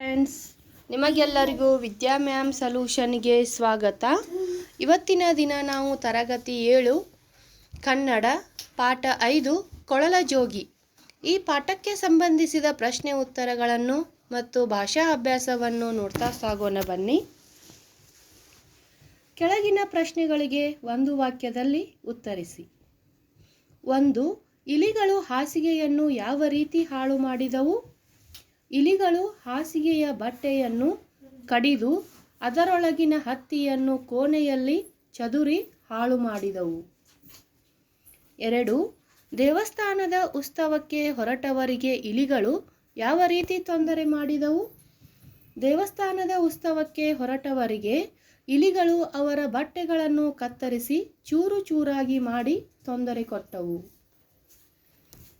Friends ನಿಮಗೆಲ್ಲರಿಗೂ ವಿದ್ಯಾ ma'am ಸಲ್ಯೂಷನ್ಗೆ ಸ್ವಾಗತ. ಇವತ್ತಿನ ದಿನ ನಾವು ತರಗತಿ ಏಳು, ಕನ್ನಡ, ಪಾಠ ಐದು, ಕೊಳಲ ಜೋಗಿ. ಈ ಪಾಠಕ್ಕೆ ಸಂಬಂಧಿಸಿದ ಪ್ರಶ್ನೆ ಉತ್ತರಗಳನ್ನು ಮತ್ತು ಭಾಷಾ ಅಭ್ಯಾಸವನ್ನು ನೋಡ್ತಾ ಸಾಗೋಣ ಬನ್ನಿ. ಕೆಳಗಿನ ಪ್ರಶ್ನೆಗಳಿಗೆ ಒಂದು ವಾಕ್ಯದಲ್ಲಿ ಉತ್ತರಿಸಿ. ಒಂದು, ಇಲಿಗಳು ಹಾಸಿಗೆಯನ್ನು ಯಾವ ರೀತಿ ಹಾಳು ಮಾಡಿದವು? ಇಲಿಗಳು ಹಾಸಿಗೆಯ ಬಟ್ಟೆಯನ್ನು ಕಡಿದು ಅದರೊಳಗಿನ ಹತ್ತಿಯನ್ನು ಕೋಣೆಯಲ್ಲಿ ಚದುರಿ ಹಾಳು ಮಾಡಿದವು. ಎರಡು, ದೇವಸ್ಥಾನದ ಉತ್ಸವಕ್ಕೆ ಹೊರಟವರಿಗೆ ಇಲಿಗಳು ಯಾವ ರೀತಿ ತೊಂದರೆ ಮಾಡಿದವು? ದೇವಸ್ಥಾನದ ಉತ್ಸವಕ್ಕೆ ಹೊರಟವರಿಗೆ ಇಲಿಗಳು ಅವರ ಬಟ್ಟೆಗಳನ್ನು ಕತ್ತರಿಸಿ ಚೂರು ಚೂರಾಗಿ ಮಾಡಿ ತೊಂದರೆ ಕೊಟ್ಟವು.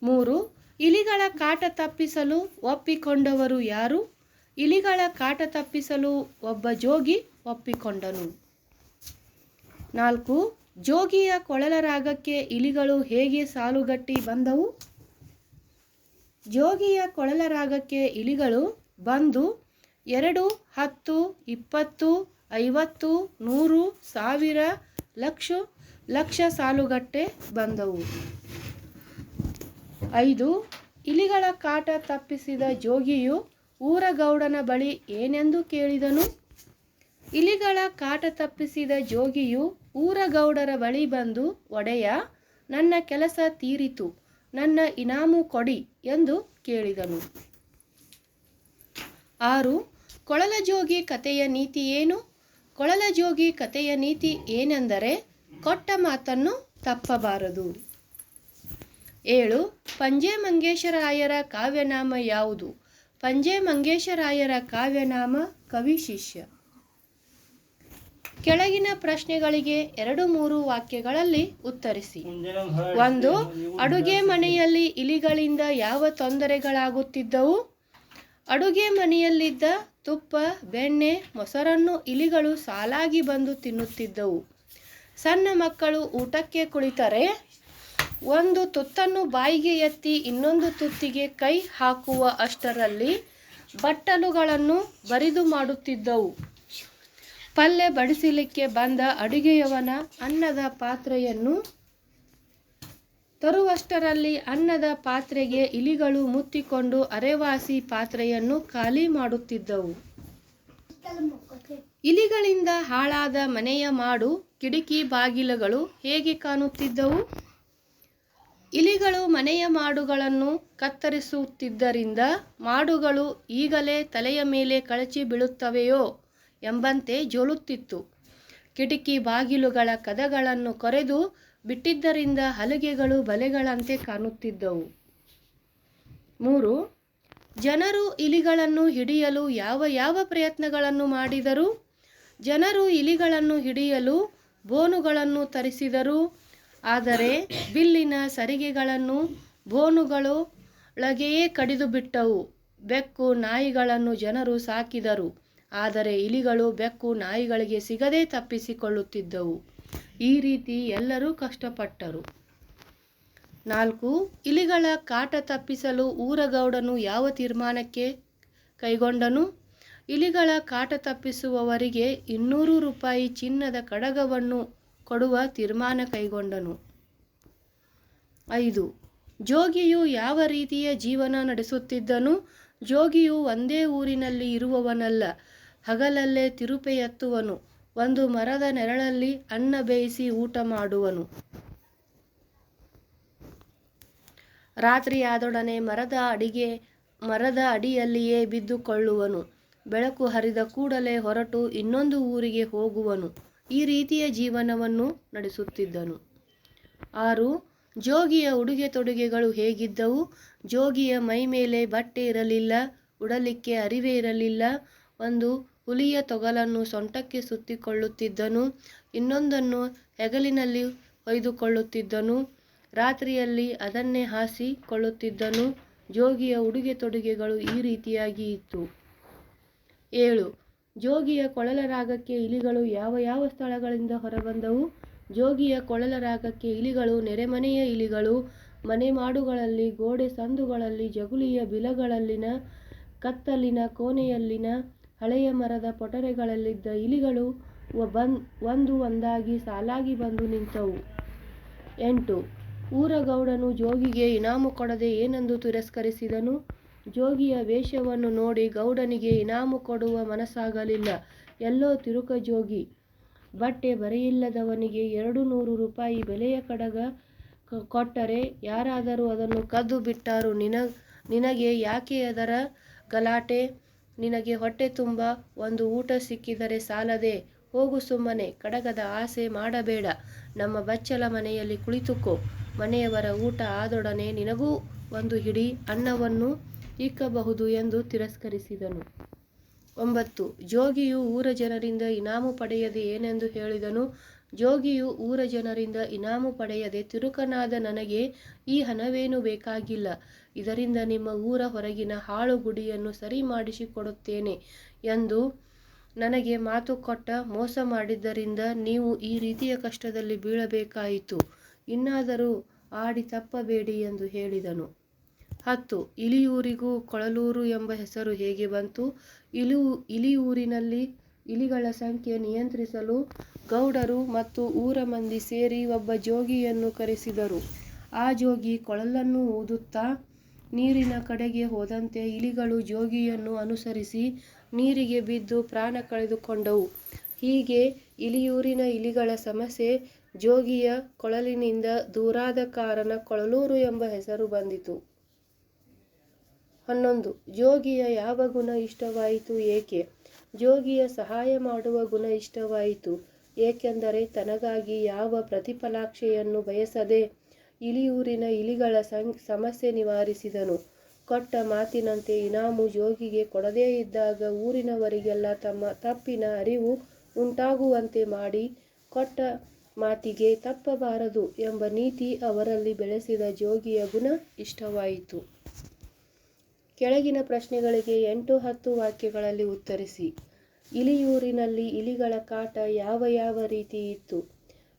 ಮೂರು ಇಲಿಗಳ ಕಾಟ ತಪ್ಪಿಸಲು ಒಪ್ಪಿಕೊಂಡವರು ಯಾರು? ಇಲಿಗಳ ಕಾಟ ತಪ್ಪಿಸಲು ಒಬ್ಬ ಜೋಗಿ ಒಪ್ಪಿಕೊಂಡನು. ನಾಲ್ಕು, ಜೋಗಿಯ ಕೊಳಲ ರಾಗಕ್ಕೆ ಇಲಿಗಳು ಹೇಗೆ ಸಾಲುಗಟ್ಟಿ ಬಂದವು? ಜೋಗಿಯ ಕೊಳಲ ರಾಗಕ್ಕೆ ಇಲಿಗಳು ಬಂದು ಎರಡು, ಹತ್ತು, ಇಪ್ಪತ್ತು, ಐವತ್ತು, ನೂರು, ಸಾವಿರ, ಲಕ್ಷ ಲಕ್ಷ ಸಾಲುಗಟ್ಟೆ ಬಂದವು. ಐದು, ಇಲಿಗಳ ಕಾಟ ತಪ್ಪಿಸಿದ ಜೋಗಿಯು ಊರಗೌಡನ ಬಳಿ ಏನೆಂದು ಕೇಳಿದನು? ಇಲಿಗಳ ಕಾಟ ತಪ್ಪಿಸಿದ ಜೋಗಿಯು ಊರಗೌಡರ ಬಳಿ ಬಂದು, ಒಡೆಯ, ನನ್ನ ಕೆಲಸ ತೀರಿತು, ನನ್ನ ಇನಾಮು ಕೊಡಿ ಎಂದು ಕೇಳಿದನು. ಆರು, ಕೊಳಲ ಜೋಗಿ ಕಥೆಯ ನೀತಿ ಏನು? ಕೊಳಲ ಜೋಗಿ ಕಥೆಯ ನೀತಿ ಏನೆಂದರೆ, ಕೊಟ್ಟ ಮಾತನ್ನು ತಪ್ಪಬಾರದು. ಏಳು, ಪಂಜೆ ಮಂಗೇಶರಾಯರ ಕಾವ್ಯನಾಮ ಯಾವುದು? ಪಂಜೆ ಮಂಗೇಶರಾಯರ ಕಾವ್ಯನಾಮ ಕವಿಶಿಷ್ಯ ಕೆಳಗಿನ ಪ್ರಶ್ನೆಗಳಿಗೆ ಎರಡು ಮೂರು ವಾಕ್ಯಗಳಲ್ಲಿ ಉತ್ತರಿಸಿ. ಒಂದು, ಅಡುಗೆ ಮನೆಯಲ್ಲಿ ಇಲಿಗಳಿಂದ ಯಾವ ತೊಂದರೆಗಳಾಗುತ್ತಿದ್ದವು? ಅಡುಗೆ ಮನೆಯಲ್ಲಿದ್ದ ತುಪ್ಪ, ಬೆಣ್ಣೆ, ಮೊಸರನ್ನು ಇಲಿಗಳು ಸಾಲಾಗಿ ಬಂದು ತಿನ್ನುತ್ತಿದ್ದವು. ಸಣ್ಣ ಮಕ್ಕಳು ಊಟಕ್ಕೆ ಕುಳಿತರೆ ಒಂದು ತುತ್ತನ್ನು ಬಾಯಿಗೆ ಎತ್ತಿ ಇನ್ನೊಂದು ತುತ್ತಿಗೆ ಕೈ ಹಾಕುವ ಅಷ್ಟರಲ್ಲಿ ಬಟ್ಟಲುಗಳನ್ನು ಬರಿದು ಮಾಡುತ್ತಿದ್ದವು. ಪಲ್ಯ ಬಡಿಸಲಿಕ್ಕೆ ಬಂದ ಅಡುಗೆಯವನ ಅನ್ನದ ಪಾತ್ರೆಯನ್ನು ತರುವಷ್ಟರಲ್ಲಿ ಅನ್ನದ ಪಾತ್ರೆಗೆ ಇಲಿಗಳು ಮುತ್ತಿಕೊಂಡು ಅರೆವಾಸಿ ಪಾತ್ರೆಯನ್ನು ಖಾಲಿ ಮಾಡುತ್ತಿದ್ದವು. ಇಲಿಗಳಿಂದ ಹಾಳಾದ ಮನೆಯ ಮಾಡು ಕಿಟಕಿ ಬಾಗಿಲುಗಳು ಹೇಗೆ ಕಾಣುತ್ತಿದ್ದವು? ಇಲಿಗಳು ಮನೆಯ ಮಾಡುಗಳನ್ನು ಕತ್ತರಿಸುತ್ತಿದ್ದರಿಂದ ಮಾಡುಗಳು ಈಗಲೇ ತಲೆಯ ಮೇಲೆ ಕಳಚಿ ಬೀಳುತ್ತವೆಯೋ ಎಂಬಂತೆ ಜೋಲುತ್ತಿತ್ತು ಕಿಟಕಿ ಬಾಗಿಲುಗಳ ಕದಗಳನ್ನು ಕೊರೆದು ಬಿಟ್ಟಿದ್ದರಿಂದ ಹಲಗೆಗಳು ಬಲೆಗಳಂತೆ ಕಾಣುತ್ತಿದ್ದವು. ಮೂರು, ಜನರು ಇಲಿಗಳನ್ನು ಹಿಡಿಯಲು ಯಾವ ಯಾವ ಪ್ರಯತ್ನಗಳನ್ನು ಮಾಡಿದರು? ಜನರು ಇಲಿಗಳನ್ನು ಹಿಡಿಯಲು ಬೋನುಗಳನ್ನು ತರಿಸಿದರು. ಆದರೆ ಬಿಲ್ಲಿನ ಸರಿಗೆಗಳನ್ನು ಬೋನುಗಳು ಒಳಗೆಯೇ ಕಡಿದು ಬಿಟ್ಟವು ಬೆಕ್ಕು ನಾಯಿಗಳನ್ನು ಜನರು ಸಾಕಿದರು. ಆದರೆ ಇಲಿಗಳು ಬೆಕ್ಕು ನಾಯಿಗಳಿಗೆ ಸಿಗದೆ ತಪ್ಪಿಸಿಕೊಳ್ಳುತ್ತಿದ್ದವು. ಈ ರೀತಿ ಎಲ್ಲರೂ ಕಷ್ಟಪಟ್ಟರು. ನಾಲ್ಕು, ಇಲಿಗಳ ಕಾಟ ತಪ್ಪಿಸಲು ಊರಗೌಡನು ಯಾವ ತೀರ್ಮಾನಕ್ಕೆ ಕೈಗೊಂಡನು? ಇಲಿಗಳ ಕಾಟ ತಪ್ಪಿಸುವವರಿಗೆ ಇನ್ನೂರು ರೂಪಾಯಿ ಚಿನ್ನದ ಕಡಗವನ್ನು ಕೊಡುವ ತೀರ್ಮಾನ ಕೈಗೊಂಡನು. ಐದು, ಜೋಗಿಯು ಯಾವ ರೀತಿಯ ಜೀವನ ನಡೆಸುತ್ತಿದ್ದನು? ಜೋಗಿಯು ಒಂದೇ ಊರಿನಲ್ಲಿ ಇರುವವನಲ್ಲ, ಹಗಲಲ್ಲೇ ತಿರುಪೆಯತ್ತುವನು, ಒಂದು ಮರದ ನೆರಳಲ್ಲಿ ಅನ್ನ ಬೇಯಿಸಿ ಊಟ ಮಾಡುವನು. ರಾತ್ರಿಯಾದೊಡನೆ ಮರದ ಅಡಿಗೆ, ಮರದ ಅಡಿಯಲ್ಲಿಯೇ ಬಿದ್ದುಕೊಳ್ಳುವನು, ಬೆಳಕು ಹರಿದ ಕೂಡಲೇ ಹೊರಟು ಇನ್ನೊಂದು ಊರಿಗೆ ಹೋಗುವನು. ಈ ರೀತಿಯ ಜೀವನವನ್ನು ನಡೆಸುತ್ತಿದ್ದನು. ಆರು, ಜೋಗಿಯ ಉಡುಗೆ ತೊಡುಗೆಗಳು ಹೇಗಿದ್ದವು? ಜೋಗಿಯ ಮೈ ಮೇಲೆ ಬಟ್ಟೆ ಇರಲಿಲ್ಲ, ಉಡಲಿಕ್ಕೆ ಅರಿವೆ ಇರಲಿಲ್ಲ. ಒಂದು ಹುಲಿಯ ತೊಗಲನ್ನು ಸೊಂಟಕ್ಕೆ ಸುತ್ತಿಕೊಳ್ಳುತ್ತಿದ್ದನು, ಇನ್ನೊಂದನ್ನು ಹೆಗಲಿನಲ್ಲಿ ಹೊಯ್ದುಕೊಳ್ಳುತ್ತಿದ್ದನು ರಾತ್ರಿಯಲ್ಲಿ ಅದನ್ನೇ ಹಾಸಿಕೊಳ್ಳುತ್ತಿದ್ದನು. ಜೋಗಿಯ ಉಡುಗೆ ತೊಡುಗೆಗಳು ಈ ರೀತಿಯಾಗಿ ಇತ್ತು. ಏಳು ಜೋಗಿಯ ಕೊಳಲ ರಾಗಕ್ಕೆ ಇಲಿಗಳು ಯಾವ ಯಾವ ಸ್ಥಳಗಳಿಂದ ಹೊರಬಂದವು? ಜೋಗಿಯ ಕೊಳಲ ರಾಗಕ್ಕೆ ಇಲಿಗಳು ನೆರೆಮನೆಯ ಇಲಿಗಳು ಮನೆ ಮಾಡುಗಳಲ್ಲಿ ಗೋಡೆ ಸಂದುಗಳಲ್ಲಿ, ಜಗುಲಿಯ ಬಿಲಗಳಲ್ಲಿನ, ಕತ್ತಲಿನ ಕೋಣೆಯಲ್ಲಿನ, ಹಳೆಯ ಮರದ ಪೊಟರೆಗಳಲ್ಲಿದ್ದ ಇಲಿಗಳು ಬಂದ್ ಒಂದು ಒಂದಾಗಿ ಸಾಲಾಗಿ ಬಂದು ನಿಂತವು. ಎಂಟು. ಊರಗೌಡನು ಜೋಗಿಗೆ ಇನಾಮು ಕೊಡದೆ ಏನೆಂದು ತಿರಸ್ಕರಿಸಿದನು? ಜೋಗಿಯ ವೇಷವನ್ನು ನೋಡಿ ಗೌಡನಿಗೆ ಇನಾಮು ಕೊಡುವ ಮನಸ್ಸಾಗಲಿಲ್ಲ. ಎಲ್ಲೋ ತಿರುಕ ಜೋಗಿ, ಬಟ್ಟೆ ಬರೆಯಿಲ್ಲದವನಿಗೆ ಎರಡು ನೂರು ರೂಪಾಯಿ ಬೆಲೆಯ ಕಡಗ ಕೊಟ್ಟರೆ ಯಾರಾದರೂ ಅದನ್ನು ಕದ್ದು ಬಿಟ್ಟಾರು. ನಿನ, ನಿನಗೆ ಯಾಕೆ ಅದರ ಗಲಾಟೆ? ನಿನಗೆ ಹೊಟ್ಟೆ ತುಂಬ, ಒಂದು ಊಟ ಸಿಕ್ಕಿದರೆ ಸಾಲದೆ. ಹೋಗು ಸುಮ್ಮನೆ, ಕಡಗದ ಆಸೆ ಮಾಡಬೇಡ. ನಮ್ಮ ಬಚ್ಚಲ ಮನೆಯಲ್ಲಿ ಕುಳಿತುಕೋ. ಮನೆಯವರ ಊಟ ಆದೊಡನೆ ನಿನಗೂ ಒಂದು ಹಿಡಿ, ಅನ್ನವನ್ನು ಇಕ್ಕಬಹುದು ಎಂದು ತಿರಸ್ಕರಿಸಿದನು. ಒಂಬತ್ತು, ಜೋಗಿಯು ಊರ ಜನರಿಂದ ಇನಾಮು ಪಡೆಯದೆ ಏನೆಂದು ಹೇಳಿದನು? ಜೋಗಿಯು ಊರ ಜನರಿಂದ ಇನಾಮು ಪಡೆಯದೆ ತಿರುಕನಾದ ನನಗೆ ಈ ಹಣವೇನು ಬೇಕಾಗಿಲ್ಲ. ಇದರಿಂದ ನಿಮ್ಮ ಊರ ಹೊರಗಿನ ಹಾಳು ಗುಡಿಯನ್ನು ಸರಿ ಮಾಡಿಸಿಕೊಡುತ್ತೇನೆ ಎಂದು ನನಗೆ ಮಾತು ಕೊಟ್ಟ ಮೋಸ ಮಾಡಿದ್ದರಿಂದ ನೀವು ಈ ರೀತಿಯ ಕಷ್ಟದಲ್ಲಿ ಬೀಳಬೇಕಾಯಿತು. ಇನ್ನಾದರೂ ಆಡಿ ತಪ್ಪಬೇಡಿ ಎಂದು ಹೇಳಿದನು. ಹತ್ತು, ಇಲಿಯೂರಿಗೂ ಕೊಳಲೂರು ಎಂಬ ಹೆಸರು ಹೇಗೆ ಬಂತು? ಇಲು, ಇಲಿಯೂರಿನಲ್ಲಿ ಇಲಿಗಳ ಸಂಖ್ಯೆ ನಿಯಂತ್ರಿಸಲು ಗೌಡರು ಮತ್ತು ಊರ ಮಂದಿ ಸೇರಿ ಒಬ್ಬ ಜೋಗಿಯನ್ನು ಕರೆಸಿದರು. ಆ ಜೋಗಿ ಕೊಳಲನ್ನು ಊದುತ್ತಾ ನೀರಿನ ಕಡೆಗೆ ಹೋದಂತೆ ಇಲಿಗಳು ಜೋಗಿಯನ್ನು ಅನುಸರಿಸಿ ನೀರಿಗೆ ಬಿದ್ದು ಪ್ರಾಣ ಕಳೆದುಕೊಂಡವು. ಹೀಗೆ ಇಲಿಯೂರಿನ ಇಲಿಗಳ ಸಮಸ್ಯೆ ಜೋಗಿಯ ಕೊಳಲಿನಿಂದ ದೂರಾದ ಕಾರಣ ಕೊಳಲೂರು ಎಂಬ ಹೆಸರು ಬಂದಿತು. ಹನ್ನೊಂದು, ಜೋಗಿಯ ಯಾವ ಗುಣ ಇಷ್ಟವಾಯಿತು ಏಕೆ? ಜೋಗಿಯ ಸಹಾಯ ಮಾಡುವ ಗುಣ ಇಷ್ಟವಾಯಿತು, ಏಕೆಂದರೆ ತನಗಾಗಿ ಯಾವ ಪ್ರತಿಫಲಾಕ್ಷೆಯನ್ನು ಬಯಸದೆ ಇಲಿಯೂರಿನ ಇಲಿಗಳ ಸಂ, ಸಮಸ್ಯೆ ನಿವಾರಿಸಿದನು. ಕೊಟ್ಟ ಮಾತಿನಂತೆ ಇನಾಮು ಜೋಗಿಗೆ ಕೊಡದೇ ಇದ್ದಾಗ ಊರಿನವರಿಗೆಲ್ಲ ತಮ್ಮ ತಪ್ಪಿನ ಅರಿವು ಉಂಟಾಗುವಂತೆ ಮಾಡಿ, ಕೊಟ್ಟ ಮಾತಿಗೆ ತಪ್ಪಬಾರದು ಎಂಬ ನೀತಿ ಅವರಲ್ಲಿ ಬೆಳೆಸಿದ ಜೋಗಿಯ ಗುಣ ಇಷ್ಟವಾಯಿತು. ಕೆಳಗಿನ ಪ್ರಶ್ನೆಗಳಿಗೆ ಎಂಟು ಹತ್ತು ವಾಕ್ಯಗಳಲ್ಲಿ ಉತ್ತರಿಸಿ. ಇಲಿಯೂರಿನಲ್ಲಿ ಇಲಿಗಳ ಕಾಟ ಯಾವ ಯಾವ ರೀತಿ ಇತ್ತು?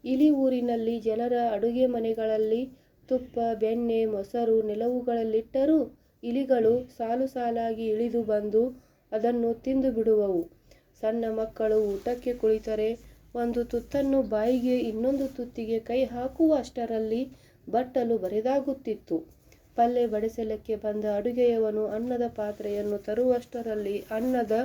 ಇಲಿ ಊರಿನಲ್ಲಿ ಜನರ ಅಡುಗೆ ಮನೆಗಳಲ್ಲಿ ತುಪ್ಪ, ಬೆಣ್ಣೆ, ಮೊಸರು ನೆಲವುಗಳಲ್ಲಿಟ್ಟರೂ ಇಲಿಗಳು ಸಾಲು ಸಾಲಾಗಿ ಇಳಿದು ಬಂದು ಅದನ್ನು ತಿಂದು ಬಿಡುವವು. ಸಣ್ಣ ಮಕ್ಕಳು ಊಟಕ್ಕೆ ಕುಳಿತರೆ ಒಂದು ತುತ್ತನ್ನು ಬಾಯಿಗೆ ಇನ್ನೊಂದು ತುತ್ತಿಗೆ ಕೈ ಹಾಕುವಷ್ಟರಲ್ಲಿ ಬಟ್ಟಲು ಬರಿದಾಗುತ್ತಿತ್ತು. ಪಲ್ಲೆ ಬಡಿಸಲಿಕ್ಕೆ ಬಂದ ಅಡುಗೆಯವನು ಅನ್ನದ ಪಾತ್ರೆಯನ್ನು ತರುವಷ್ಟರಲ್ಲಿ ಅನ್ನದ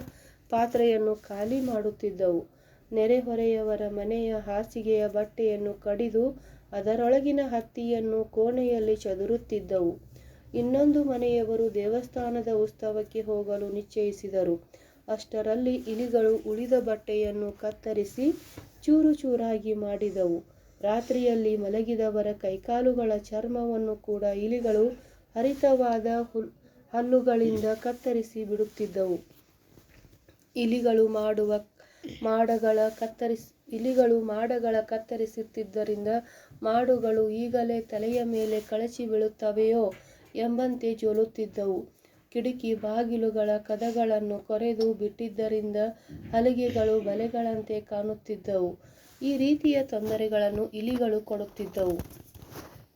ಪಾತ್ರೆಯನ್ನು ಖಾಲಿ ಮಾಡುತ್ತಿದ್ದವು. ನೆರೆಹೊರೆಯವರ ಮನೆಯ ಹಾಸಿಗೆಯ ಬಟ್ಟೆಯನ್ನು ಕಡಿದು ಅದರೊಳಗಿನ ಹತ್ತಿಯನ್ನು ಕೋಣೆಯಲ್ಲಿ ಚದುರುತ್ತಿದ್ದವು. ಇನ್ನೊಂದು ಮನೆಯವರು ದೇವಸ್ಥಾನದ ಉತ್ಸವಕ್ಕೆ ಹೋಗಲು ನಿಶ್ಚಯಿಸಿದರು. ಅಷ್ಟರಲ್ಲಿ ಇಲಿಗಳು ಉಳಿದ ಬಟ್ಟೆಯನ್ನು ಕತ್ತರಿಸಿ ಚೂರು ಚೂರಾಗಿ ಮಾಡಿದವು. ರಾತ್ರಿಯಲ್ಲಿ ಮಲಗಿದವರ ಕೈಕಾಲುಗಳ ಚರ್ಮವನ್ನು ಕೂಡ ಇಲಿಗಳು ಹರಿತವಾದ ಹುಲ್ ಹಲ್ಲುಗಳಿಂದ ಕತ್ತರಿಸಿ ಬಿಡುತ್ತಿದ್ದವು. ಇಲಿಗಳು ಮಾಡುವ ಮಾಡಗಳ ಕತ್ತರಿಸಿ ಇಲಿಗಳು ಮಾಡಗಳ ಕತ್ತರಿಸುತ್ತಿದ್ದರಿಂದ ಮಾಡುಗಳು ಈಗಲೇ ತಲೆಯ ಮೇಲೆ ಕಳಚಿ ಬೀಳುತ್ತವೆಯೋ ಎಂಬಂತೆ ಜೋಲುತ್ತಿದ್ದವು. ಕಿಟಕಿ ಬಾಗಿಲುಗಳ ಕದಗಳನ್ನು ಕೊರೆದು ಬಿಟ್ಟಿದ್ದರಿಂದ ಹಲಿಗೆಗಳು ಬಲೆಗಳಂತೆ ಕಾಣುತ್ತಿದ್ದವು. ಈ ರೀತಿಯ ತೊಂದರೆಗಳನ್ನು ಇಲಿಗಳು ಕೊಡುತ್ತಿದ್ದವು.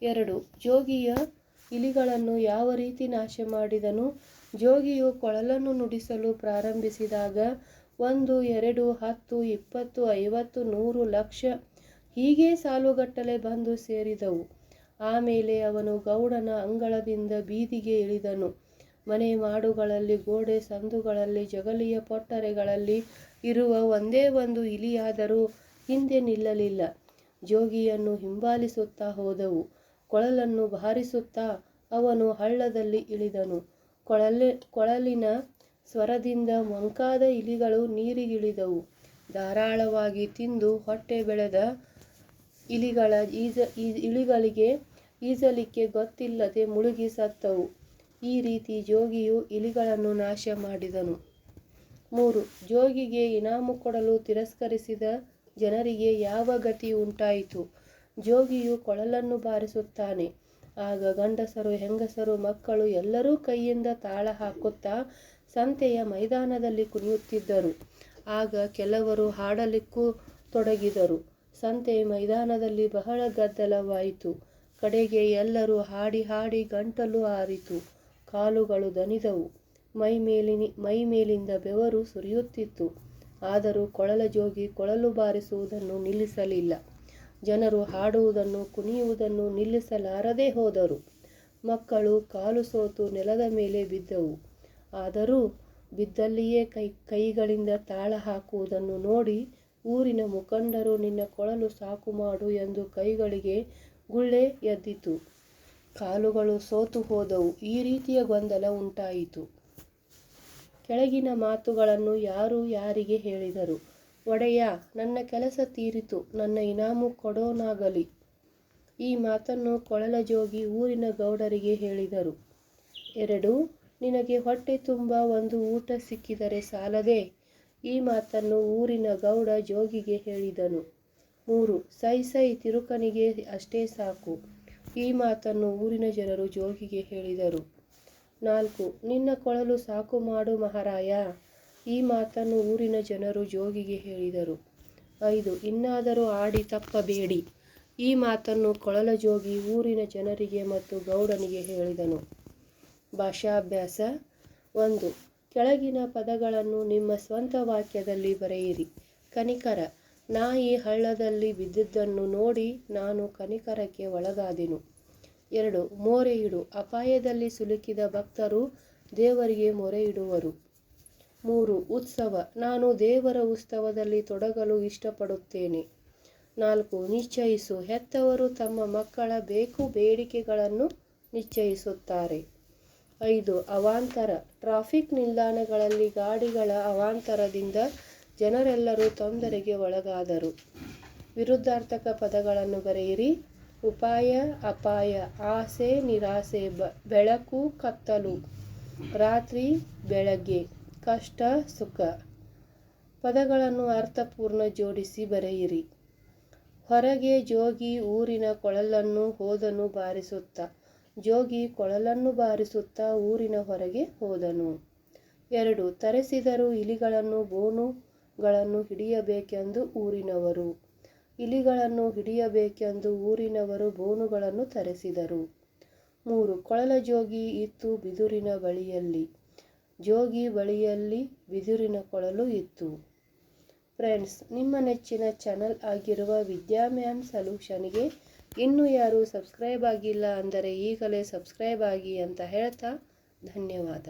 ಎರಡು, ಜೋಗಿಯ ಇಲಿಗಳನ್ನು ಯಾವ ರೀತಿ ನಾಶ ಮಾಡಿದನು ಜೋಗಿಯು ಕೊಳಲನ್ನು ನುಡಿಸಲು ಪ್ರಾರಂಭಿಸಿದಾಗ ಒಂದು, ಎರಡು, ಹತ್ತು, ಇಪ್ಪತ್ತು, ಐವತ್ತು, ನೂರು ಲಕ್ಷ ಹೀಗೆ ಸಾಲುಗಟ್ಟಲೆ ಬಂದು ಸೇರಿದವು. ಆಮೇಲೆ ಅವನು ಗೌಡನ ಅಂಗಳದಿಂದ ಬೀದಿಗೆ ಇಳಿದನು. ಮನೆ ಮಾಡುಗಳಲ್ಲಿ, ಗೋಡೆ ಸಂದುಗಳಲ್ಲಿ, ಜಗಲಿಯ ಪೊಟ್ಟರೆಗಳಲ್ಲಿ ಇರುವ ಒಂದೇ ಒಂದು ಇಲಿಯಾದರೂ ಹಿಂದೆ ನಿಲ್ಲಲಿಲ್ಲ. ಜೋಗಿಯನ್ನು ಹಿಂಬಾಲಿಸುತ್ತಾ ಹೋದವು. ಕೊಳಲನ್ನು ಬಾರಿಸುತ್ತಾ ಅವನು ಹಳ್ಳದಲ್ಲಿ ಇಳಿದನು. ಕೊಳಲೆ, ಕೊಳಲಿನ ಸ್ವರದಿಂದ ಮಂಕಾದ ಇಲಿಗಳು ನೀರಿಗಿಳಿದವು. ಧಾರಾಳವಾಗಿ ತಿಂದು ಹೊಟ್ಟೆ ಬೆಳೆದ ಇಲಿಗಳ ಈಜ ಇಲಿಗಳಿಗೆ ಈಜಲಿಕ್ಕೆ ಗೊತ್ತಿಲ್ಲದೆ ಮುಳುಗಿ ಸತ್ತವು. ಈ ರೀತಿ ಜೋಗಿಯು ಇಲಿಗಳನ್ನು ನಾಶ ಮಾಡಿದನು. ಮೂರು, ಜೋಗಿಗೆ ಇನಾಮು ಕೊಡಲು ತಿರಸ್ಕರಿಸಿದ ಜನರಿಗೆ ಯಾವ ಗತಿ ಉಂಟಾಯಿತು? ಜೋಗಿಯು ಕೊಳಲನ್ನು ಬಾರಿಸುತ್ತಾನೆ. ಆಗ ಗಂಡಸರು, ಹೆಂಗಸರು, ಮಕ್ಕಳು ಎಲ್ಲರೂ ಕೈಯಿಂದ ತಾಳ ಹಾಕುತ್ತಾ ಸಂತೆಯ ಮೈದಾನದಲ್ಲಿ ಕುಣಿಯುತ್ತಿದ್ದರು. ಆಗ ಕೆಲವರು ಹಾಡಲಿಕ್ಕೂ ತೊಡಗಿದರು. ಸಂತೆ ಮೈದಾನದಲ್ಲಿ ಬಹಳ ಗದ್ದಲವಾಯಿತು. ಕಡೆಗೆ ಎಲ್ಲರೂ ಹಾಡಿ ಹಾಡಿ ಗಂಟಲು ಆರಿತು. ಕಾಲುಗಳು ದಣಿದವು. ಮೈ ಮೇಲಿನಿ, ಮೈ ಮೇಲಿಂದ ಬೆವರು ಸುರಿಯುತ್ತಿತ್ತು. ಆದರೂ ಕೊಳಲ ಜೋಗಿ ಕೊಳಲು ಬಾರಿಸುವುದನ್ನು ನಿಲ್ಲಿಸಲಿಲ್ಲ. ಜನರು ಹಾಡುವುದನ್ನು ಕುಣಿಯುವುದನ್ನು ನಿಲ್ಲಿಸಲಾರದೆ ಹೋದರು. ಮಕ್ಕಳು ಕಾಲು ಸೋತು ನೆಲದ ಮೇಲೆ ಬಿದ್ದವು. ಆದರೂ ಬಿದ್ದಲ್ಲಿಯೇ ಕೈ, ಕೈಗಳಿಂದ ತಾಳ ಹಾಕುವುದನ್ನು ನೋಡಿ ಊರಿನ ಮುಖಂಡರು, ನಿನ್ನ ಕೊಳಲು ಸಾಕು ಮಾಡು ಎಂದು ಕೈಗಳಿಗೆ ಗುಳ್ಳೆ ಎದ್ದಿತು. ಕಾಲುಗಳು ಸೋತು ಹೋದವು. ಈ ರೀತಿಯ ಗೊಂದಲ ಉಂಟಾಯಿತು. ಕೆಳಗಿನ ಮಾತುಗಳನ್ನು ಯಾರು ಯಾರಿಗೆ ಹೇಳಿದರು? ಒಡೆಯ, ನನ್ನ ಕೆಲಸ ತೀರಿತು, ನನ್ನ ಇನಾಮು ಕೊಡೋನಾಗಲಿ. ಈ ಮಾತನ್ನು ಕೊಳಲ ಜೋಗಿ ಊರಿನ ಗೌಡರಿಗೆ ಹೇಳಿದರು. ಎರಡು, ನಿನಗೆ ಹೊಟ್ಟೆ ತುಂಬ, ಒಂದು ಊಟ ಸಿಕ್ಕಿದರೆ ಸಾಲದೆ? ಈ ಮಾತನ್ನು ಊರಿನ ಗೌಡ ಜೋಗಿಗೆ ಹೇಳಿದನು. ಮೂರು, ಸೈ ಸೈ ತಿರುಕನಿಗೆ ಅಷ್ಟೇ ಸಾಕು. ಈ ಮಾತನ್ನು ಊರಿನ ಜನರು ಜೋಗಿಗೆ ಹೇಳಿದರು. ನಾಲ್ಕು, ನಿನ್ನ ಕೊಳಲು ಸಾಕು ಮಾಡು ಮಹಾರಾಯ. ಈ ಮಾತನ್ನು ಊರಿನ ಜನರು ಜೋಗಿಗೆ ಹೇಳಿದರು. ಐದು, ಇನ್ನಾದರೂ ಆಡಿ ತಪ್ಪಬೇಡಿ. ಈ ಮಾತನ್ನು ಕೊಳಲ ಜೋಗಿ ಊರಿನ ಜನರಿಗೆ ಮತ್ತು ಗೌಡನಿಗೆ ಹೇಳಿದನು. ಭಾಷಾಭ್ಯಾಸ ಒಂದು, ಕೆಳಗಿನ ಪದಗಳನ್ನು ನಿಮ್ಮ ಸ್ವಂತ ವಾಕ್ಯದಲ್ಲಿ ಬರೆಯಿರಿ. ಕನಿಕರ ನಾಯಿ ಹಳ್ಳದಲ್ಲಿ ಬಿದ್ದದ್ದನ್ನು ನೋಡಿ ನಾನು ಕನಿಕರಕ್ಕೆ ಒಳಗಾದೆನು. ಎರಡು ಮೋರೆ ಇಡು ಅಪಾಯದಲ್ಲಿ ಸಿಲುಕಿದ ಭಕ್ತರು ದೇವರಿಗೆ ಮೊರೆ ಇಡುವರು ಮೂರು, ಉತ್ಸವ. ನಾನು ದೇವರ ಉತ್ಸವದಲ್ಲಿ ತೊಡಗಲು ಇಷ್ಟಪಡುತ್ತೇನೆ. ನಾಲ್ಕು, ನಿಶ್ಚಯಿಸು. ಹೆತ್ತವರು ತಮ್ಮ ಮಕ್ಕಳ ಬೇಕು ಬೇಡಿಕೆಗಳನ್ನು ನಿಶ್ಚಯಿಸುತ್ತಾರೆ. ಐದು, ಅವಾಂತರ. ಟ್ರಾಫಿಕ್ ನಿಲ್ದಾಣಗಳಲ್ಲಿ ಗಾಡಿಗಳ ಅವಾಂತರದಿಂದ ಜನರೆಲ್ಲರೂ ತೊಂದರೆಗೆ ಒಳಗಾದರು. ವಿರುದ್ಧಾರ್ಥಕ ಪದಗಳನ್ನು ಬರೆಯಿರಿ. ಉಪಾಯ, ಅಪಾಯ, ಆಸೆ, ನಿರಾಸೆ ಬೆಳಕು, ಕತ್ತಲು, ರಾತ್ರಿ, ಬೆಳಗ್ಗೆ, ಕಷ್ಟ, ಸುಖ. ಪದಗಳನ್ನು ಅರ್ಥಪೂರ್ಣ ಜೋಡಿಸಿ ಬರೆಯಿರಿ. ಹೊರಗೆ ಜೋಗಿ ಊರಿನ ಕೊಳಲನ್ನು ಹೋದನು ಬಾರಿಸುತ್ತಾ, ಜೋಗಿ ಕೊಳಲನ್ನು ಬಾರಿಸುತ್ತಾ ಊರಿನ ಹೊರಗೆ ಹೋದನು. ಎರಡು, ತರಿಸಿದರು ಇಲಿಗಳನ್ನು ಬೋನುಗಳನ್ನು ಹಿಡಿಯಬೇಕೆಂದು ಊರಿನವರು. ಇಲಿಗಳನ್ನು ಹಿಡಿಯಬೇಕೆಂದು ಊರಿನವರು ಬೋನುಗಳನ್ನು ತರಿಸಿದರು. ಮೂರು ಕೊಳಲ ಜೋಗಿ ಇತ್ತು ಬಿದುರಿನ ಬಳಿಯಲ್ಲಿ. ಜೋಗಿ ಬಳಿಯಲ್ಲಿ ಬಿದಿರಿನ ಕೊಳಲು ಇತ್ತು. ಫ್ರೆಂಡ್ಸ್, ನಿಮ್ಮ ನೆಚ್ಚಿನ ಚಾನಲ್ ಆಗಿರುವ ವಿದ್ಯಾಮ್ಯಾನ್ ಸಲ್ಯೂಷನ್ಗೆ ಇನ್ನೂ ಯಾರೂ ಸಬ್ಸ್ಕ್ರೈಬ್ ಆಗಿಲ್ಲ ಅಂದರೆ ಈಗಲೇ ಸಬ್ಸ್ಕ್ರೈಬ್ ಆಗಿ ಅಂತ ಹೇಳ್ತಾ ಧನ್ಯವಾದ.